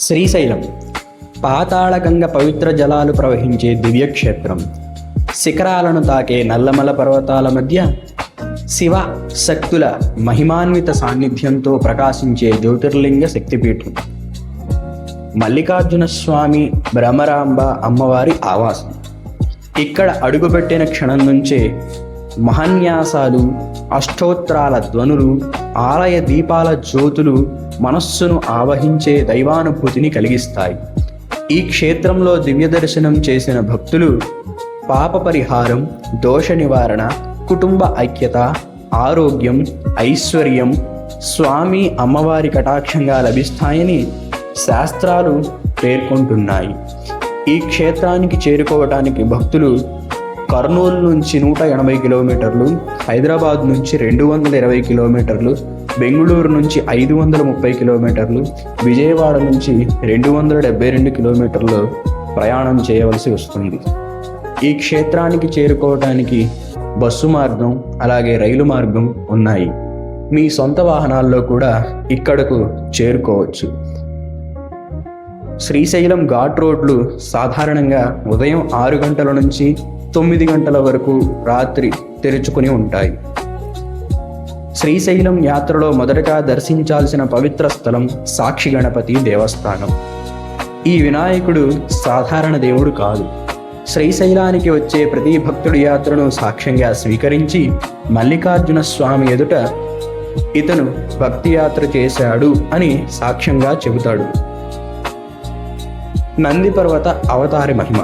శ్రీశైలం పాతాళగంగ పవిత్ర జలాలు ప్రవహించే దివ్యక్షేత్రం. శిఖరాలను తాకే నల్లమల పర్వతాల మధ్య శివ శక్తుల మహిమాన్విత సాన్నిధ్యంతో ప్రకాశించే జ్యోతిర్లింగ శక్తిపీఠం. మల్లికార్జున స్వామి భ్రమరాంబ అమ్మవారి ఆవాసం. ఇక్కడ అడుగుపెట్టిన క్షణం నుంచే మహన్యాసాలు అష్టోత్తరాల ధ్వనులు ఆలయ దీపాల జ్యోతులు మనస్సును ఆవహించే దైవానుభూతిని కలిగిస్తాయి. ఈ క్షేత్రంలో దివ్య దర్శనం చేసిన భక్తులు పాప పరిహారం దోష నివారణ కుటుంబ ఐక్యత ఆరోగ్యం ఐశ్వర్యం స్వామి అమ్మవారి కటాక్షంగా లభిస్తాయని శాస్త్రాలు పేర్కొంటున్నాయి. ఈ క్షేత్రానికి చేరుకోవటానికి భక్తులు కర్నూలు నుంచి నూట ఎనభై కిలోమీటర్లు హైదరాబాద్ నుంచి రెండు వందల ఇరవై కిలోమీటర్లు బెంగళూరు నుంచి ఐదు వందల ముప్పై కిలోమీటర్లు విజయవాడ నుంచి రెండు వందల డెబ్బై రెండు కిలోమీటర్లు ప్రయాణం చేయవలసి వస్తుంది. ఈ క్షేత్రానికి చేరుకోవడానికి బస్సు మార్గం అలాగే రైలు మార్గం ఉన్నాయి. మీ సొంత వాహనాల్లో కూడా ఇక్కడకు చేరుకోవచ్చు. శ్రీశైలం ఘాట్ రోడ్లు సాధారణంగా ఉదయం ఆరు గంటల నుంచి తొమ్మిది గంటల వరకు రాత్రి తెరుచుకుని ఉంటాయి. శ్రీశైలం యాత్రలో మొదటగా దర్శించాల్సిన పవిత్ర స్థలం సాక్షి గణపతి దేవస్థానం. ఈ వినాయకుడు సాధారణ దేవుడు కాదు. శ్రీశైలానికి వచ్చే ప్రతి భక్తుడి యాత్రను సాక్ష్యంగా స్వీకరించి మల్లికార్జున స్వామి ఎదుట ఇతను భక్తి యాత్ర చేశాడు అని సాక్ష్యంగా చెబుతాడు. నంది పర్వత అవతారి మహిమ.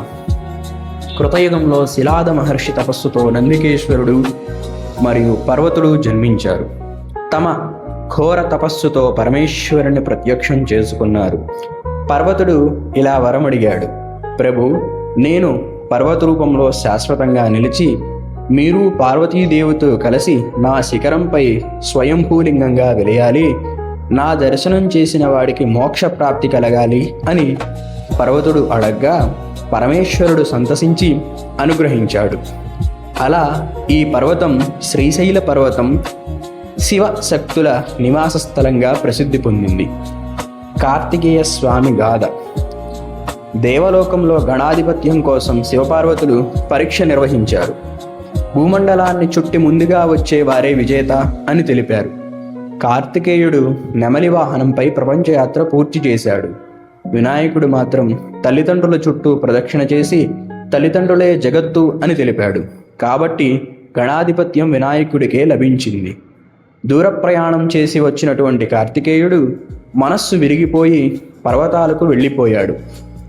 కృతయుగంలో శిలాద మహర్షి తపస్సుతో నందికేశ్వరుడు మరియు పర్వతుడు జన్మించారు. తమ ఘోర తపస్సుతో పరమేశ్వరుని ప్రత్యక్షం చేసుకున్నారు. పర్వతుడు ఇలా వరమడిగాడు ప్రభు నేను పర్వత రూపంలో శాశ్వతంగా నిలిచి మీరు పార్వతీదేవితో కలిసి నా శిఖరంపై స్వయంభూలింగంగా వెలయాలి నా దర్శనం చేసిన వాడికి మోక్ష ప్రాప్తి కలగాలి అని పర్వతుడు అడగ్గా పరమేశ్వరుడు సంతసించి అనుగ్రహించాడు. అలా ఈ పర్వతం శ్రీశైల పర్వతం శివ శక్తుల నివాస స్థలంగా ప్రసిద్ధి పొందింది. కార్తికేయ స్వామి గాథ. దేవలోకంలో గణాధిపత్యం కోసం శివపార్వతులు పరీక్ష నిర్వహించారు. భూమండలాన్ని చుట్టి ముందుగా వచ్చే వారే విజేత అని తెలిపారు. కార్తికేయుడు నెమలి వాహనంపై ప్రపంచయాత్ర పూర్తి చేశాడు. వినాయకుడు మాత్రం తల్లిదండ్రుల చుట్టూ ప్రదక్షిణ చేసి తల్లిదండ్రులే జగత్తు అని తెలిపాడు. కాబట్టి గణాధిపత్యం వినాయకుడికే లభించింది. దూర ప్రయాణం చేసి వచ్చినటువంటి కార్తికేయుడు మనస్సు విరిగిపోయి పర్వతాలకు వెళ్ళిపోయాడు.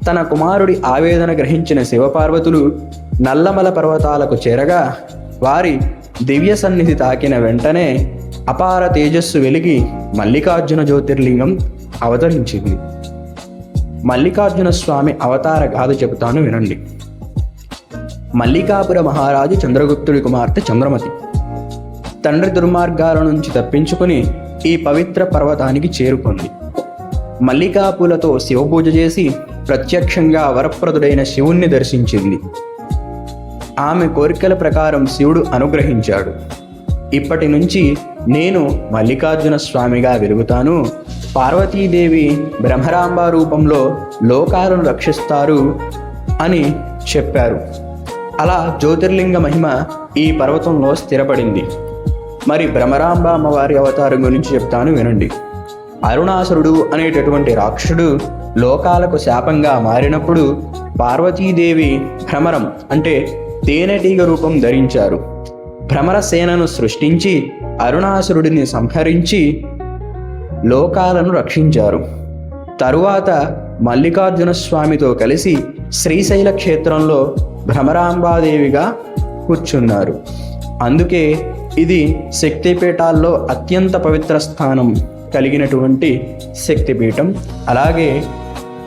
తన కుమారుడి ఆవేదన గ్రహించిన శివపార్వతులు నల్లమల పర్వతాలకు చేరగా వారి దివ్య సన్నిధి తాకిన వెంటనే అపార తేజస్సు వెలిగి మల్లికార్జున జ్యోతిర్లింగం అవతరించింది. మల్లికార్జున స్వామి అవతార గాథ చెబుతాను వినండి. మల్లికాపుర మహారాజు చంద్రగుప్తుడి కుమార్తె చంద్రమతి. తండ్రి దుర్మార్గాల నుంచి తప్పించుకుని ఈ పవిత్ర పర్వతానికి చేరుకుంది. మల్లికాపులతో శివపూజ చేసి ప్రత్యక్షంగా వరప్రదుడైన శివుణ్ణి దర్శించింది. ఆమె కోరికల ప్రకారం శివుడు అనుగ్రహించాడు. ఇప్పటి నుంచి నేను మల్లికార్జున స్వామిగా వెలుగుతాను. పార్వతీదేవి బ్రహ్మరాంబ రూపంలో లోకాలను రక్షిస్తారు అని చెప్పారు. అలా జ్యోతిర్లింగ మహిమ ఈ పర్వతంలో స్థిరపడింది. మరి భ్రమరాంబ అమ్మవారి అవతారం గురించి చెప్తాను వినండి. అరుణాసురుడు అనేటటువంటి రాక్షసుడు లోకాలకు శాపంగా మారినప్పుడు పార్వతీదేవి భ్రమరం అంటే తేనెటీగ రూపం ధరించారు. భ్రమర సేనను సృష్టించి అరుణాసురుడిని సంహరించి లోకాలను రక్షించారు. తరువాత మల్లికార్జున స్వామితో కలిసి శ్రీశైల క్షేత్రంలో భ్రమరాంబాదేవిగా కూర్చున్నారు. అందుకే ఇది శక్తిపీఠాల్లో అత్యంత పవిత్ర స్థానం కలిగినటువంటి శక్తిపీఠం. అలాగే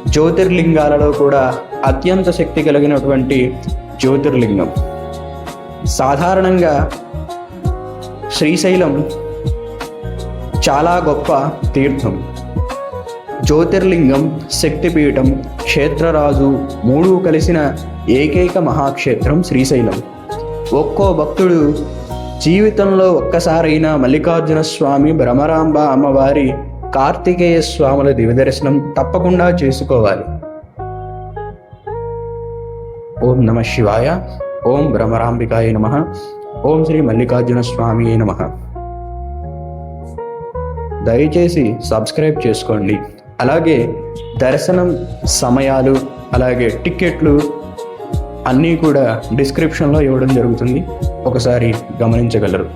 జ్యోతిర్లింగాలలో కూడా అత్యంత శక్తి కలిగినటువంటి జ్యోతిర్లింగం. సాధారణంగా శ్రీశైలం చాలా గొప్ప తీర్థం. జ్యోతిర్లింగం శక్తిపీఠం క్షేత్రరాజు మూడు కలిసిన ఏకైక మహాక్షేత్రం శ్రీశైలం. ఒక్కో భక్తుడు జీవితంలో ఒక్కసారైనా మల్లికార్జున స్వామి భ్రమరాంబ అమ్మవారి కార్తికేయ స్వాముల దివ్యదర్శనం తప్పకుండా చేసుకోవాలి. ఓం నమ శివాయ ఓం భ్రమరాంబికాయ నమ ఓం శ్రీ మల్లికార్జున స్వామి నమ. దయచేసి సబ్స్క్రైబ్ చేసుకోండి. అలాగే దర్శనం సమయాలు అలాగే టిక్కెట్లు అన్నీ కూడా డిస్క్రిప్షన్లో ఇవ్వడం జరుగుతుంది. ఒకసారి గమనించగలరు.